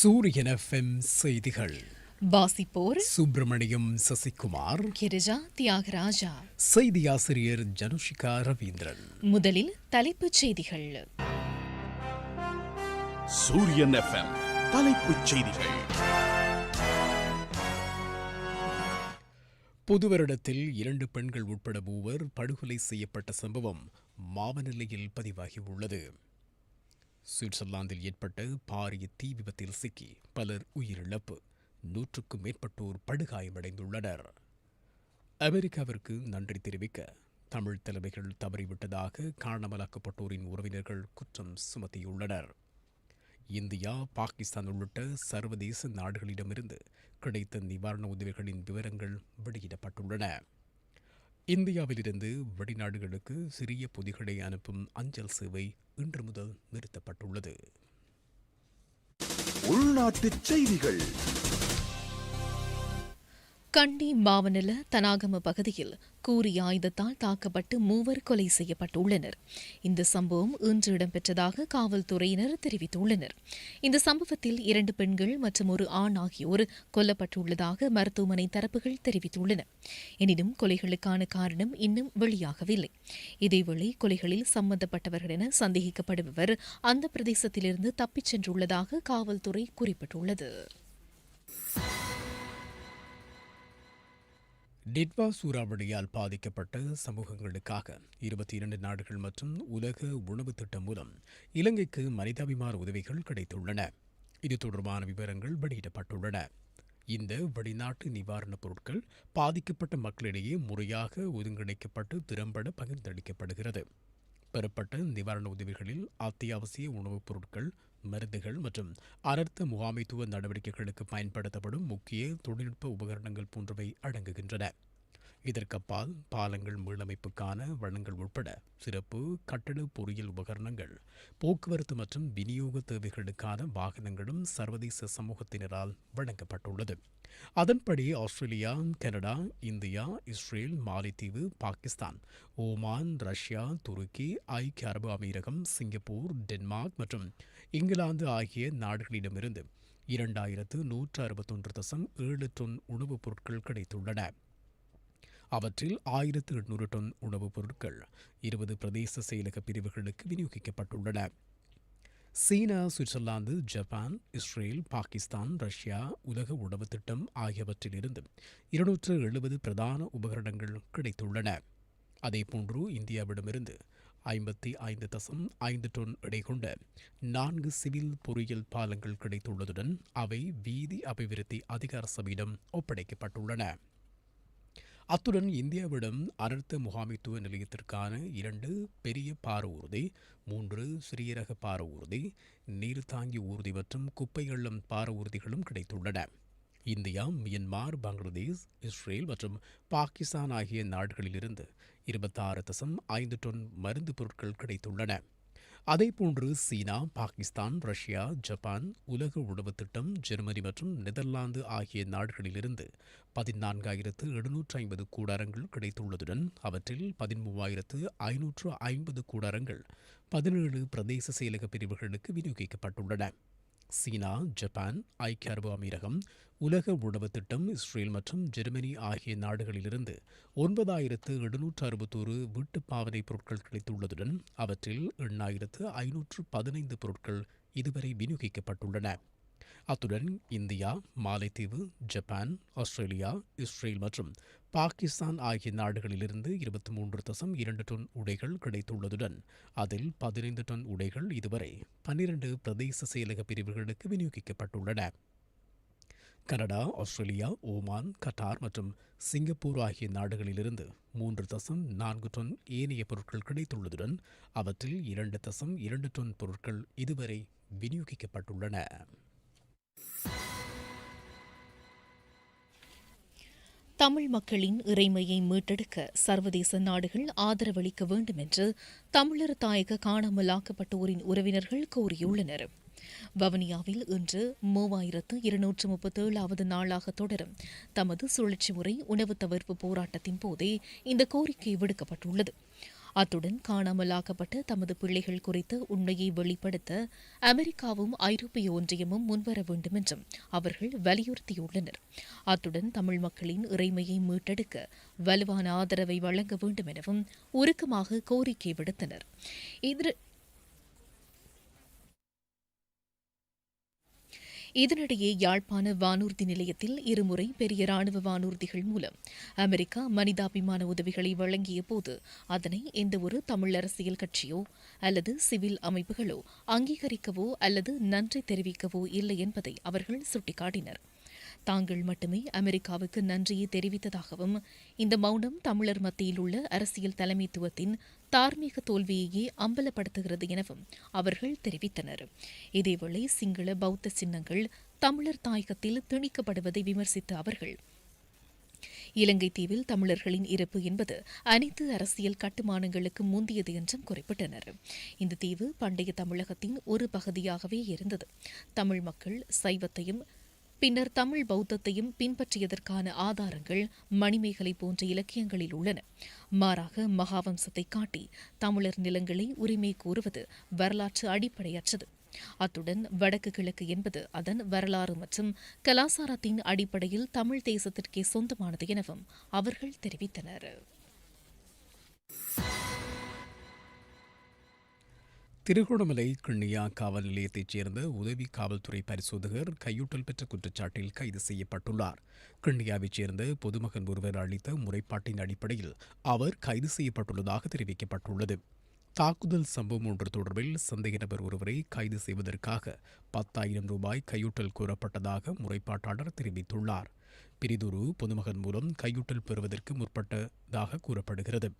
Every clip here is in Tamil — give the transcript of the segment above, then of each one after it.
சூரியன் எஃப்எம் செய்திகள். வாசிப்போர் சுப்பிரமணியம் சசிகுமார். கிரிஜா தியாகராஜா. செய்தி ஆசிரியர் ஜனுஷிகா ரவீந்திரன். முதலில் தலைப்புச் செய்திகள். சூரியன் எஃப்எம் தலைப்புச் செய்திகள். புது வருடத்தில் இரண்டு பெண்கள் உட்பட மூவர் படுகொலை செய்யப்பட்ட சம்பவம் மாவநிலையில் பதிவாகியுள்ளது. சுவிட்சர்லாந்தில் ஏற்பட்ட பாரிய தீ விபத்தில் சிக்கி பலர் உயிரிழப்பு. நூற்றுக்கும் மேற்பட்டோர் படுகாயமடைந்துள்ளனர். அமெரிக்காவிற்கு நன்றி தெரிவிக்க தமிழ் தலைமைகள் தவறிவிட்டதாக காணாமலாக்கப்பட்டோரின் உறவினர்கள் குற்றம் சுமத்தியுள்ளனர். இந்தியா பாகிஸ்தான் உள்ளிட்ட சர்வதேச நாடுகளிடமிருந்து கிடைத்த நிவாரண உதவிகளின் விவரங்கள் வெளியிடப்பட்டுள்ளன. இந்தியாவிலிருந்து வெளிநாடுகளுக்கு சிறிய பொதிகளை அனுப்பும் அஞ்சல் சேவை இன்று முதல் நிறுத்தப்பட்டுள்ளது. உள்நாட்டுச் செய்திகள். கண்டி மாவனல தனாகம பகுதியில் கூறி ஆயுதத்தால் தாக்கப்பட்டு மூவர் கொலை செய்யப்பட்டுள்ளனர். இந்த சம்பவம் இன்று இடம்பெற்றதாக காவல்துறையினர் தெரிவித்துள்ளனர். இந்த சம்பவத்தில் இரண்டு பெண்கள் மற்றும் ஒரு ஆண் ஆகியோர் கொல்லப்பட்டுள்ளதாக மருத்துவமனை தரப்புகள் தெரிவித்துள்ளன. எனினும் கொலைகளுக்கான காரணம் இன்னும் வெளியாகவில்லை. இதேவேளை கொலைகளில் சம்பந்தப்பட்டவர்கள் என சந்தேகிக்கப்படுபவர் அந்த பிரதேசத்திலிருந்து தப்பிச் சென்றுள்ளதாக காவல்துறை குறிப்பிட்டுள்ளது. டிட்வா சூறாவளியால் பாதிக்கப்பட்ட சமூகங்களுக்காக இருபத்தி இரண்டு நாடுகள் மற்றும் உலக உணவு திட்டம் மூலம் இலங்கைக்கு மனிதாபிமான உதவிகள் கிடைத்துள்ளன. இது தொடர்பான விவரங்கள் வெளியிடப்பட்டுள்ளன. இந்த வெளிநாட்டு நிவாரணப் பொருட்கள் பாதிக்கப்பட்ட மக்களிடையே முறையாக ஒருங்கிணைக்கப்பட்டு திறம்பட பகிர்ந்தளிக்கப்படுகிறது. பெறப்பட்ட நிவாரண உதவிகளில் அத்தியாவசிய உணவுப் பொருட்கள் மருந்துகள் மற்றும் அனர்த்த முகாமைத்துவ நடவடிக்கைகளுக்கு பயன்படுத்தப்படும் முக்கிய தொழில்நுட்ப உபகரணங்கள் போன்றவை அடங்குகின்றன. இதற்கப்பால் பாலங்கள் மீளமைப்புக்கான வளங்கள் உட்பட சிறப்பு கட்டட பொறியியல் உபகரணங்கள் போக்குவரத்து மற்றும் விநியோக தேவைகளுக்கான வாகனங்களும் சர்வதேச சமூகத்தினரால் வழங்கப்பட்டுள்ளது. அதன்படி ஆஸ்திரேலியா கனடா இந்தியா இஸ்ரேல் மாலைத்தீவு பாகிஸ்தான் ஓமான் ரஷ்யா துருக்கி ஐக்கிய அரபு அமீரகம் சிங்கப்பூர் டென்மார்க் மற்றும் இங்கிலாந்து ஆகிய நாடுகளிடமிருந்து இரண்டாயிரத்து நூற்று அறுபத்தொன்று தசம் ஏழு டொன் உணவுப் பொருட்கள் கிடைத்துள்ளன. அவற்றில் ஆயிரத்து எண்ணூறு டன் உணவுப் பொருட்கள் இருபது பிரதேச செயலக பிரிவுகளுக்கு விநியோகிக்கப்பட்டுள்ளன. சீனா Switzerland Japan Israel Pakistan Russia உலக உணவு திட்டம் ஆகியவற்றிலிருந்து இருநூற்று எழுபது பிரதான உபகரணங்கள் கிடைத்துள்ளன. அதேபோன்று இந்தியாவிடமிருந்து ஐம்பத்தி ஐந்து தசம் ஐந்து டொன் எடை கொண்ட நான்கு சிவில் பொறியியல் பாலங்கள் கிடைத்துள்ளதுடன் அவை வீதி அபிவிருத்தி அதிகார சபையிடம் ஒப்படைக்கப்பட்டுள்ளன. அத்துடன் இந்தியாவிடம் அனர்த்த முகாமைத்துவ நிலையத்திற்கான இரண்டு பெரிய பார ஊர்தி மூன்று சிறிய ரக பார ஊர்தி நீர்த்தாங்கி ஊர்தி மற்றும் குப்பைகள்ளும் பார ஊர்திகளும் கிடைத்துள்ளன. இந்தியா மியன்மார் பங்களாதேஷ் இஸ்ரேல் மற்றும் பாகிஸ்தான் ஆகிய நாடுகளிலிருந்து இருபத்தாறு தசம் ஐந்து டொன் மருந்து பொருட்கள் கிடைத்துள்ளன. அதேபோன்று சீனா பாகிஸ்தான் ரஷ்யா ஜப்பான் உலக உணவு திட்டம் ஜெர்மனி மற்றும் நெதர்லாந்து ஆகிய நாடுகளிலிருந்து பதினான்காயிரத்து எழுநூற்று ஐம்பது கூடாரங்கள் கிடைத்துள்ளதுடன் அவற்றில் பதிமூவாயிரத்து ஐநூற்று ஐம்பது கூடாரங்கள் பதினேழு பிரதேச செயலக பிரிவுகளுக்கு விநியோகிக்கப்பட்டுள்ளன. சீனா ஜப்பான் ஐக்கிய அரபு அமீரகம் உலக உணவு திட்டம் இஸ்ரேல் மற்றும் ஜெர்மனி ஆகிய நாடுகளிலிருந்து ஒன்பதாயிரத்து எழுநூற்று அறுபத்தோரு வீட்டுப் பாவனை பொருட்கள் கிடைத்துள்ளதுடன் அவற்றில் எண்ணாயிரத்து ஐநூற்று பதினைந்து பொருட்கள் இதுவரை விநியோகிக்கப்பட்டுள்ளன. அத்துடன் இந்தியா மாலைத்தீவு ஜப்பான் ஆஸ்திரேலியா இஸ்ரேல் மற்றும் பாகிஸ்தான் ஆகிய நாடுகளிலிருந்து இருபத்தி மூன்று தசம் இரண்டு டன் உடைகள் கிடைத்துள்ளதுடன் அதில் பதினைந்து டன் உடைகள் இதுவரை பன்னிரண்டு பிரதேச செயலக பிரிவுகளுக்கு விநியோகிக்கப்பட்டுள்ளன. கனடா ஆஸ்திரேலியா ஓமான் கட்டார் மற்றும் சிங்கப்பூர் ஆகிய நாடுகளிலிருந்து மூன்று தசம் நான்கு டன் ஏனைய பொருட்கள் கிடைத்துள்ளதுடன் அவற்றில் இரண்டு தசம் இரண்டு டன் பொருட்கள் இதுவரை விநியோகிக்கப்பட்டுள்ளன. தமிழ் மக்களின் இறைமையை மீட்டெடுக்க சர்வதேச நாடுகள் ஆதரவளிக்க வேண்டும் என்று தமிழர் தாயக காணாமலாக்கப்பட்டோரின் உறவினர்கள் கோரியுள்ளனர் வவுனியாவில் இன்று மூவாயிரத்து இருநூற்று முப்பத்தேழாவது நாளாக தொடரும் தமது சுழற்சி முறை உணவு தவிர்ப்பு போராட்டத்தின் போதே இந்த கோரிக்கை விடுக்கப்பட்டுள்ளது. அத்துடன் காணாமலாக்கப்பட்ட தமது பிள்ளைகள் குறித்த உண்மையை வெளிப்படுத்த அமெரிக்காவும் ஐரோப்பிய ஒன்றியமும் முன்வர வேண்டும் என்றும் அவர்கள் வலியுறுத்தியுள்ளனர். அத்துடன் தமிழ் மக்களின் இறைமையை மீட்டெடுக்க வலுவான ஆதரவை வழங்க வேண்டும் எனவும் உருக்கமாக கோரிக்கை விடுத்தனர். இதனிடையே யாழ்ப்பாண வானூர்தி நிலையத்தில் இருமுறை பெரிய ராணுவ வானூர்திகள் மூலம் அமெரிக்கா மனிதாபிமான உதவிகளை வழங்கிய போது அதனை எந்தவொரு தமிழ் அரசியல் கட்சியோ அல்லது சிவில் அமைப்புகளோ அங்கீகரிக்கவோ அல்லது நன்றி தெரிவிக்கவோ இல்லை என்பதை அவர்கள் சுட்டிக்காட்டினர். தாங்கள் மட்டுமே அமெரிக்காவுக்கு நன்றியை தெரிவித்ததாகவும் இந்த மௌனம் தமிழர் மத்தியில் உள்ள அரசியல் தலைமைத்துவத்தின் தார்மீக தோல்வியையே அம்பலப்படுத்துகிறது எனவும் அவர்கள் தெரிவித்தனர். இதேவேளை சிங்கள பௌத்த சின்னங்கள் தமிழர் தாயகத்தில் திணிக்கப்படுவதை விமர்சித்த அவர்கள் இலங்கை தீவில் தமிழர்களின் இறப்பு என்பது அனைத்து அரசியல் கட்டுமானங்களுக்கு முந்தியது என்றும் குறிப்பிட்டனர். இந்த தீவு பண்டைய தமிழகத்தின் ஒரு பகுதியாகவே இருந்தது. தமிழ் மக்கள் சைவத்தையும் பின்னர் தமிழ் பௌத்தத்தையும் பின்பற்றியதற்கான ஆதாரங்கள் மணிமேகலை போன்ற இலக்கியங்களில் உள்ளன. மாறாக மகாவம்சத்தை காட்டி தமிழர் நிலங்களை உரிமை கூறுவது வரலாற்று அடிப்படையற்றது. அத்துடன் வடக்கு கிழக்கு என்பது அதன் வரலாறு மற்றும் கலாசாரத்தின் அடிப்படையில் தமிழ் தேசத்திற்கே சொந்தமானது எனவும் அவர்கள் தெரிவித்தனர். திருகோணமலை கிண்ணியா காவல் நிலையத்தைச் சேர்ந்த உதவி காவல்துறை பரிசோதகர் கையூட்டல் பெற்ற குற்றச்சாட்டில் கைது செய்யப்பட்டுள்ளார். கிண்ணியாவைச் சேர்ந்த பொதுமகன் ஒருவர் அளித்த முறைப்பாட்டின் அடிப்படையில் அவர் கைது செய்யப்பட்டுள்ளதாக தெரிவிக்கப்பட்டுள்ளது. தாக்குதல் சம்பவம் ஒன்று தொடர்பில் சந்தேக நபர் ஒருவரை கைது செய்வதற்காக பத்தாயிரம் ரூபாய் கையூட்டல் கூறப்பட்டதாக முறைப்பாட்டாளர் தெரிவித்துள்ளார். பிரிதுரு பொதுமகன் மூலம் கையூட்டல் பெறுவதற்கு முற்பட்டதாக கூறப்படுகிறது.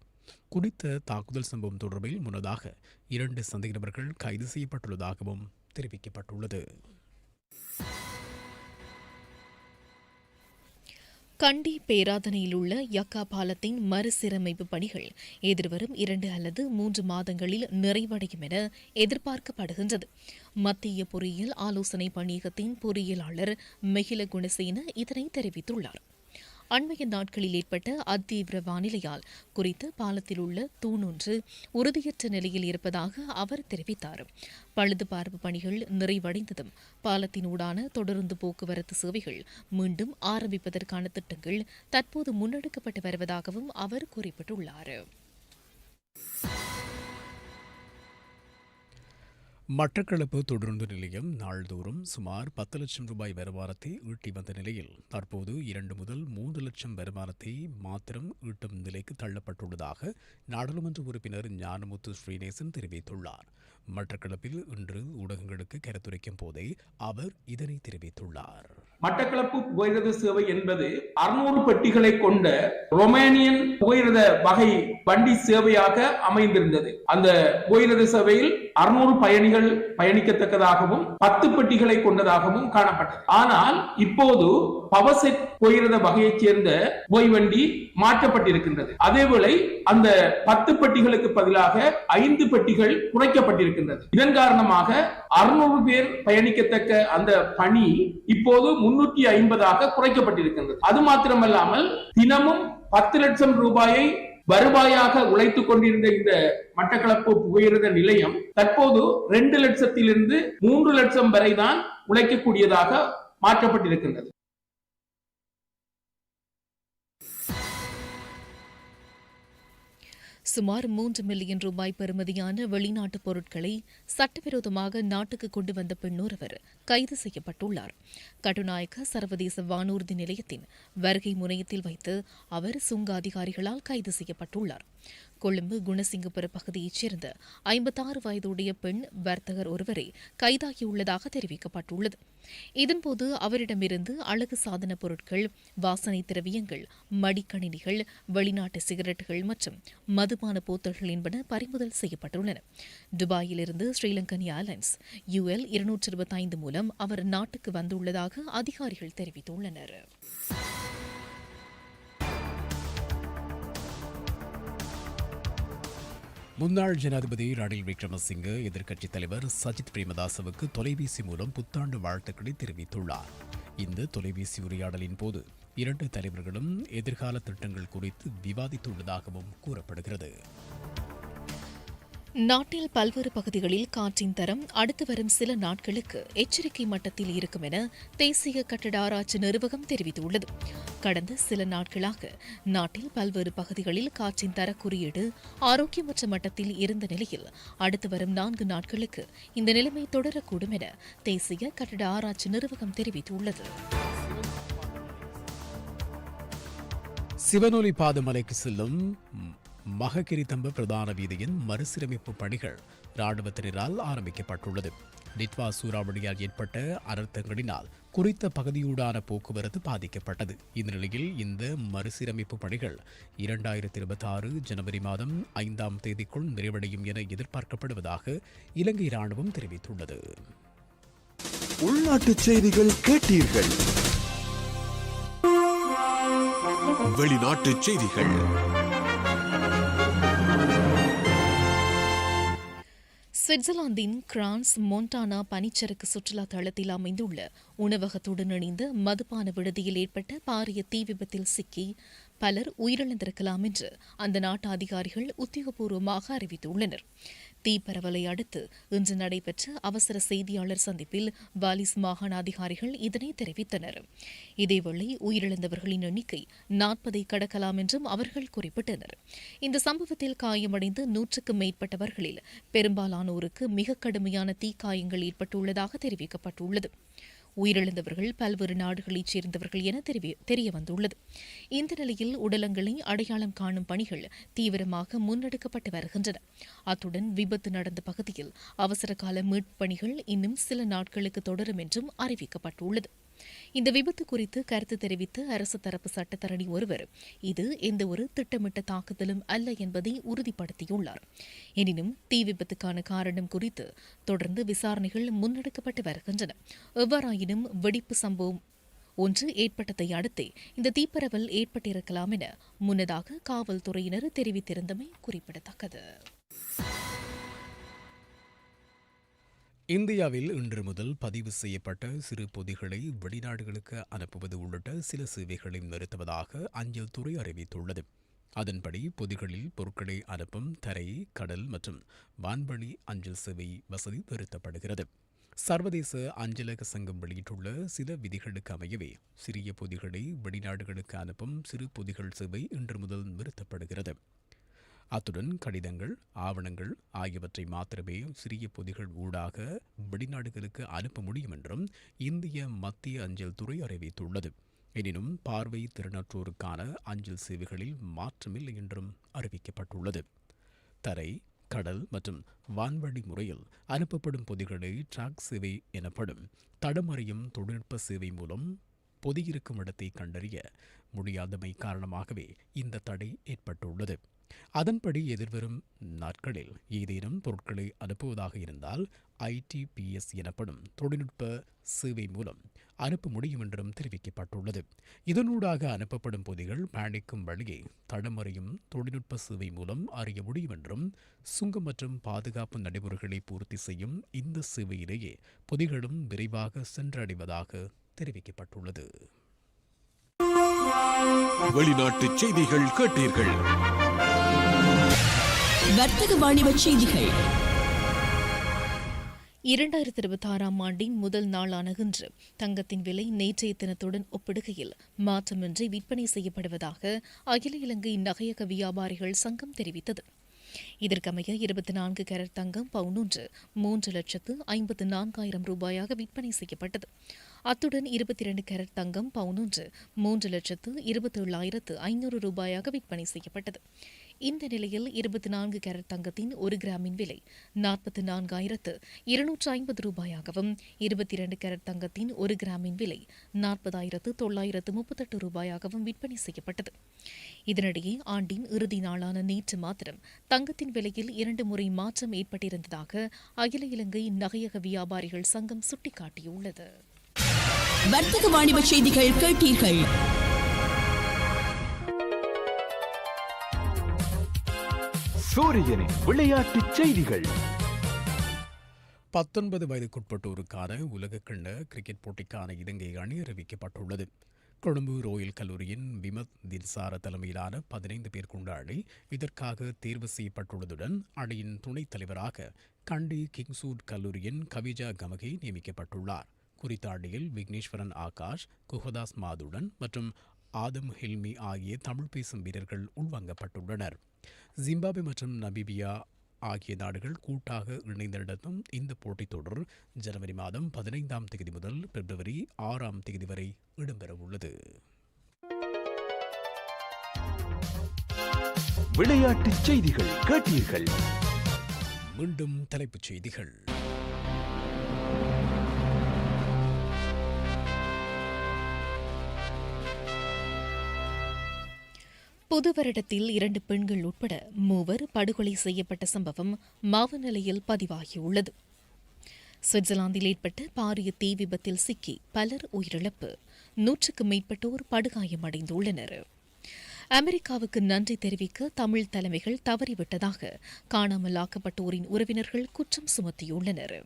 குறித்த தாக்குதல் சம்பவம் தொடர்பில் முன்னதாக இரண்டு சந்தேக நபர்கள் கைது செய்யப்பட்டுள்ளதாகவும் தெரிவிக்கப்பட்டுள்ளது. கண்டி பேராதனையில் உள்ள யக்கா பாலத்தின் மறுசீரமைப்பு பணிகள் எதிர்வரும் இரண்டு அல்லது மூன்று மாதங்களில் நிறைவடையும் என எதிர்பார்க்கப்படுகின்றது. மத்திய பொறியியல் ஆலோசனை பணியகத்தின் பொறியியலாளர் மெகில குணசேன இதனை தெரிவித்துள்ளார். அண்மைய நாட்களில் ஏற்பட்ட அத்தீவிர வானிலையால் குறித்து பாலத்தில் உள்ள தூணொன்று உறுதியற்ற நிலையில் இருப்பதாக அவர் தெரிவித்தார். பழுதுபார்ப்பு பணிகள் நிறைவடைந்ததும் பாலத்தினூடான தொடருந்து போக்குவரத்து சேவைகள் மீண்டும் ஆரம்பிப்பதற்கான திட்டங்கள் தற்போது முன்னெடுக்கப்பட்டு வருவதாகவும் அவர் குறிப்பிட்டுள்ளார். மட்டக்களப்பு தொடருந்து நிலையம் நாள்தோறும் சுமார் பத்து லட்சம் ரூபாய் வருமானத்தை ஈட்டி வந்த நிலையில் தற்போது இரண்டு முதல் மூன்று லட்சம் வருமானத்தை மாத்திரம் ஈட்டும் நிலைக்கு தள்ளப்பட்டுள்ளதாக நாடாளுமன்ற உறுப்பினர் ஞானமுத்து ஸ்ரீநேசன் தெரிவித்துள்ளார். மட்டக்களப்பில் இன்று ஊடகங்களுக்கு கருத்துரைக்கும் போதே அவர் இதனை தெரிவித்துள்ளார். மட்டக்களப்பு புகையிரத சேவை என்பது அறுநூறு பெட்டிகளை கொண்ட ரொமேனியன் புகையிரத வகை வண்டி சேவையாக அமைந்திருந்தது. அந்த புகையிரத சேவையில் அறுநூறு பயணிகள் பயணிக்கத்தக்கதாகவும் பத்து பெட்டிகளை கொண்டதாகவும் காணப்பட்டது. ஆனால் இப்போது பவர்செட் புகையிரத வகையைச் சேர்ந்த புகைவண்டி மாற்றப்பட்டிருக்கின்றது. அதேவேளை அந்த பத்து பெட்டிகளுக்கு பதிலாக ஐந்து பெட்டிகள் கொண்டிருக்கின்றது. இதன் காரணமாக அறுநூறு பேர் பயணிக்கத்தக்க அந்த பணி இப்போது முன்னூற்றி ஐம்பதாக குறைக்கப்பட்டிருக்கின்றது. அது மாத்திரமல்லாமல் தினமும் பத்து லட்சம் ரூபாயை வருவாயாக உழைத்துக் கொண்டிருந்த இந்த மட்டக்களப்பு புகையிரத நிலையம் தற்போது ரெண்டு லட்சத்திலிருந்து மூன்று லட்சம் வரை தான் உழைக்கக்கூடியதாக மாற்றப்பட்டிருக்கின்றது. சுமார் மூன்று மில்லியன் ரூபாய் பெறுமதியான வெளிநாட்டு பொருட்களை சட்டவிரோதமாக நாட்டுக்கு கொண்டு வந்த பெண்ணொருவர் கைது செய்யப்பட்டுள்ளார். கட்டுநாயக்க சர்வதேச வானூர்தி நிலையத்தின் வருகை முனையத்தில் வைத்து அவர் சுங்க அதிகாரிகளால் கைது செய்யப்பட்டுள்ளார். கொழும்பு குணசிங்கபுர பகுதியைச் சேர்ந்த ஐம்பத்தாறு வயதுடைய பெண் வர்த்தகர் ஒருவரை கைதாகியுள்ளதாக தெரிவிக்கப்பட்டுள்ளது. இதன்போது அவரிடமிருந்து அழகு சாதன பொருட்கள் வாசனை திரவியங்கள் மடிக்கணினிகள் வெளிநாட்டு சிகரெட்டுகள் மற்றும் மதுபான போத்தல்கள் என்பன பறிமுதல் செய்யப்பட்டுள்ளன. துபாயிலிருந்து ஸ்ரீலங்கன் ஏர்லைன்ஸ் யுஎல் இருநூற்று இருபத்தைந்து மூலம் அவர் நாட்டுக்கு வந்துள்ளதாக அதிகாரிகள் தெரிவித்துள்ளனர். முன்னாள் ஜனாதிபதி ரணில் விக்ரமசிங்க எதிர்க்கட்சித் தலைவர் சஜித் பிரேமதாசவுக்கு தொலைபேசி மூலம் புத்தாண்டு வாழ்த்துக்களை தெரிவித்துள்ளார். இந்த தொலைபேசி உரையாடலின் போது இரண்டு தலைவர்களும் எதிர்கால திட்டங்கள் குறித்து விவாதித்துள்ளதாகவும் கூறப்படுகிறது. நாட்டில் பல்வேறு பகுதிகளில் காற்றின் தரம் அடுத்து வரும் சில நாட்களுக்கு எச்சரிக்கை மட்டத்தில் இருக்கும் என தேசிய கட்டட ஆராய்ச்சி நிறுவகம் தெரிவித்துள்ளது. கடந்த சில நாட்களாக நாட்டில் பல்வேறு பகுதிகளில் காற்றின் தர குறியீடு ஆரோக்கியமற்ற மட்டத்தில் இருந்த நிலையில் அடுத்து வரும் நான்கு நாட்களுக்கு இந்த நிலைமை தொடரக்கூடும் என தேசிய கட்டட ஆராய்ச்சி நிறுவகம் தெரிவித்துள்ளது. சிவனொலி பாதமலைக்கு செல்லும் மககிரிதம்ப பிரதான வீதியின் மறுசீரமைப்பு பணிகள் இராணுவத்தினரால் ஆரம்பிக்கப்பட்டுள்ளது. டிட்வா சூறாவளியால் ஏற்பட்ட அனர்த்தங்களினால் குறித்த பகுதியூடான போக்குவரத்து பாதிக்கப்பட்டது. இந்த நிலையில் இந்த மறுசீரமைப்பு பணிகள் இரண்டாயிரத்தி இருபத்தி ஆறு ஜனவரி மாதம் ஐந்தாம் தேதிக்குள் நிறைவடையும் என எதிர்பார்க்கப்படுவதாக இலங்கை ராணுவம் தெரிவித்துள்ளது. உள்நாட்டு செய்திகள் கேட்டீர்கள். வெளிநாட்டு செய்திகள். சுவிட்சர்லாந்தின் கிரான்ஸ் மோண்டானா பனிச்சறுக்கு சுற்றுலா தளத்தில் அமைந்துள்ள உணவகத்துடன் இணைந்த மதுபான விடுதியில் ஏற்பட்ட பாரிய தீ விபத்தில் சிக்கி பலர் உயிரிழந்திருக்கலாம் என்று அந்த நாட்டு அதிகாரிகள் உத்தியோகபூர்வமாக அறிவித்துள்ளனர். தீ பரவலை அடுத்து இன்று நடைபெற்ற அவசர செய்தியாளர் சந்திப்பில் வாலிஸ் மாகாண அதிகாரிகள் இதனை தெரிவித்தனர். இதேவேளை உயிரிழந்தவர்களின் எண்ணிக்கை நாற்பதை கடக்கலாம் என்றும் அவர்கள் குறிப்பிட்டனர். இந்த சம்பவத்தில் காயமடைந்த நூற்றுக்கும் மேற்பட்டவர்களில் பெரும்பாலானோருக்கு மிக கடுமையான தீக்காயங்கள் ஏற்பட்டுள்ளதாக தெரிவிக்கப்பட்டுள்ளது. உயிரிழந்தவர்கள் பல்வேறு நாடுகளைச் சேர்ந்தவர்கள் என தெரிவி- தெரிய வந்துள்ளது இந்த நிலையில் உடலங்களை அடையாளம் காணும் பணிகள் தீவிரமாக முன்னெடுக்கப்பட்டு வருகின்றன. அத்துடன் விபத்து நடந்த பகுதியில் அவசர கால பணிகள் இன்னும் சில நாட்களுக்கு தொடரும் என்றும் அறிவிக்கப்பட்டுள்ளது. இந்த விபத்து குறித்து கருத்து தெரிவித்த அரசு தரப்பு சட்டத்தரணி ஒருவர் இது எந்த ஒரு திட்டமிட்ட தாக்குதலும் அல்ல என்பதை உறுதிப்படுத்தியுள்ளார். எனினும் தீ விபத்துக்கான காரணம் குறித்து தொடர்ந்து விசாரணைகள் முன்னெடுக்கப்பட்டு வருகின்றன. எவ்வாறாயினும் வெடிப்பு சம்பவம் ஒன்று ஏற்பட்டதை அடுத்தே இந்த தீப்பரவல் ஏற்பட்டிருக்கலாம் என முன்னதாக காவல்துறையினர் தெரிவித்திருந்தமை குறிப்பிடத்தக்கது. இந்தியாவில் இன்று முதல் பதிவு செய்யப்பட்ட சிறு பொதிகளை வெளிநாடுகளுக்கு அனுப்புவது உள்ளிட்ட சில சேவைகளை நிறுத்துவதாக அஞ்சல் துறை அறிவித்துள்ளது. அதன்படி பொதிகளில் பொருட்களை அனுப்பும் தரை கடல் மற்றும் வான்வழி அஞ்சல் சேவை வசதி நிறுத்தப்படுகிறது. சர்வதேச அஞ்சலக சங்கம் வெளியிட்டுள்ள சில விதிகளுக்கு அமையவே சிறிய பொதிகளை வெளிநாடுகளுக்கு அனுப்பும் சிறு பொதிகள் சேவை இன்று முதல் நிறுத்தப்படுகிறது. அத்துடன் கடிதங்கள் ஆவணங்கள் ஆகியவற்றை மாத்திரமே சிறிய பொதிகள் ஊடாக வெளிநாடுகளுக்கு அனுப்ப முடியும் என்றும் இந்திய மத்திய அஞ்சல் துறை அறிவித்துள்ளது. எனினும் பார்வை திறனற்றோருக்கான அஞ்சல் சேவைகளில் மாற்றமில்லை என்றும் அறிவிக்கப்பட்டுள்ளது. தரை கடல் மற்றும் வான்வழி முறையில் அனுப்பப்படும் பொதிகளை ட்ராக் சேவை எனப்படும் தடமறியும் தொழில்நுட்ப சேவை மூலம் பொதியிருக்கும் இடத்தை கண்டறிய முடியாதமை காரணமாகவே இந்த தடை ஏற்பட்டுள்ளது. அதன்படி எதிர்வரும் நாட்களில் ஏதேனும் பொருட்களை அனுப்புவதாக இருந்தால் ஐடிபிஎஸ் எனப்படும் தொழில்நுட்ப சேவை மூலம் அனுப்ப முடியும் என்றும் தெரிவிக்கப்பட்டுள்ளது. இதனூடாக அனுப்பப்படும் பொதிகள் பயணிக்கும் வழியை தடமறையும் தொழில்நுட்ப சேவை மூலம் அறிய முடியும் என்றும் சுங்கம் மற்றும் பாதுகாப்பு நடைமுறைகளை பூர்த்தி செய்யும் இந்த சேவையிலேயே பொதிகளும் விரைவாக சென்றடைவதாக தெரிவிக்கப்பட்டுள்ளது. வெளிநாட்டு செய்திகள் கேட்டீர்கள். வர்த்தக வாணிப செய்திகள். இரண்டாயிரத்தி இருபத்தி ஆறாம் ஆண்டின் முதல் நாளான இன்று தங்கத்தின் விலை நேற்றைய தினத்துடன் ஒப்பிடுகையில் மாற்றமின்றி விற்பனை செய்யப்படுவதாக அகில இலங்கை நகையக வியாபாரிகள் சங்கம் தெரிவித்தது. இதற்கமைய இருபத்தி நான்கு கேரட் தங்கம் பவுன் ஒன்று மூன்று லட்சத்து ஐம்பத்து நான்காயிரம் ரூபாயாக விற்பனை செய்யப்பட்டது. அத்துடன் இருபத்தி இரண்டு கேரட் தங்கம் பவுனொன்று மூன்று லட்சத்து இருபத்தேழாயிரத்து ஐநூறு ரூபாயாக விற்பனை செய்யப்பட்டது. இந்த நிலையில் இருபத்தி நான்கு கேரட் தங்கத்தின் ஒரு கிராமின் விலை நாற்பத்தி நான்காயிரத்து இருநூற்று ஐம்பது ரூபாயாகவும் இருபத்தி இரண்டு கேரட் தங்கத்தின் ஒரு கிராமின் விலை நாற்பதாயிரத்து தொள்ளாயிரத்து முப்பத்தெட்டு ரூபாயாகவும் விற்பனை செய்யப்பட்டது. இதனிடையே ஆண்டின் இறுதி நாளான நேற்று மாத்திரம் தங்கத்தின் விலையில் இரண்டு முறை மாற்றம் ஏற்பட்டிருந்ததாக அகில இலங்கை நகையக வியாபாரிகள் சங்கம் சுட்டிக்காட்டியுள்ளது. வர்த்தக வாணிப செய்திகள் கேட்டீர்கள். சூரியனின் விளையாட்டுச் செய்திகள். பத்தொன்பது வயதுக்குட்பட்டோருக்கான உலகக்கிண்ண கிரிக்கெட் போட்டிக்கான இலங்கை அணி அறிவிக்கப்பட்டுள்ளது. கொழும்பு ரோயல் கல்லூரியின் விமத் தின்சார தலைமையிலான பதினைந்து பேர் கொண்ட அணி இதற்காக தேர்வு செய்யப்பட்டுள்ளதுடன் அணியின் துணைத் தலைவராக கண்டி கிங்சூட் கல்லூரியின் கவிஜா கமகே நியமிக்கப்பட்டுள்ளார். குறித்த அணியில் விக்னேஸ்வரன் ஆகாஷ் குஹதாஸ் மாதுடன் மற்றும் ஆதம் ஹில்மி ஆகிய தமிழ் பேசும் வீரர்கள் உள்வாங்கப்பட்டுள்ளனர். ஜிம்பாப்வே மற்றும் நமீபியா ஆகிய நாடுகள் கூட்டாக இணைந்து நடத்தும் இந்த போட்டித் தொடர் ஜனவரி மாதம் பதினைந்தாம் தேதி முதல் பிப்ரவரி ஆறாம் தேதி வரை இடம்பெறவுள்ளது. விளையாட்டுச் செய்திகள் கேட்டீர்கள். மீண்டும் தலைப்புச் செய்திகள். புது வருடத்தில் இரண்டு பெண்கள் உட்பட மூவர் படுகொலை செய்யப்பட்ட சம்பவம் மாவநிலையில் பதிவாகியுள்ளது. சுவிட்சர்லாந்தில் ஏற்பட்ட பாரிய தீ விபத்தில் சிக்கி பலர் உயிரிழப்பு. நூற்றுக்கும் மேற்பட்டோர் படுகாயமடைந்துள்ளனர். அமெரிக்காவுக்கு நன்றி தெரிவிக்க தமிழ் தலைமைகள் தவறிவிட்டதாக காணாமல் ஆக்கப்பட்டோரின் உறவினர்கள் குற்றம் சுமத்தியுள்ளனர்.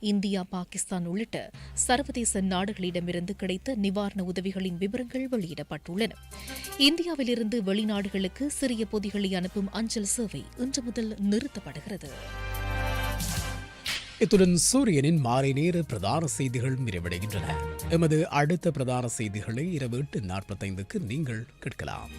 இந்தியா பாகிஸ்தான் உள்ளிட்ட சர்வதேச நாடுகளிடமிருந்து கிடைத்த நிவாரண உதவிகளின் விவரங்கள் வெளியிடப்பட்டுள்ளன. இந்தியாவிலிருந்து வெளிநாடுகளுக்கு சிறிய பொதிகளை அனுப்பும் அஞ்சல் சேவை இன்று முதல் நிறுத்தப்படுகிறது. இத்துடன் சூரியனின் மாலை நேர பிரதான செய்திகள் நிறைவடைகின்றன. எமது அடுத்த பிரதான செய்திகளை இரவு எட்டு நாற்பத்தைந்துக்கு நீங்கள் கேட்கலாம்.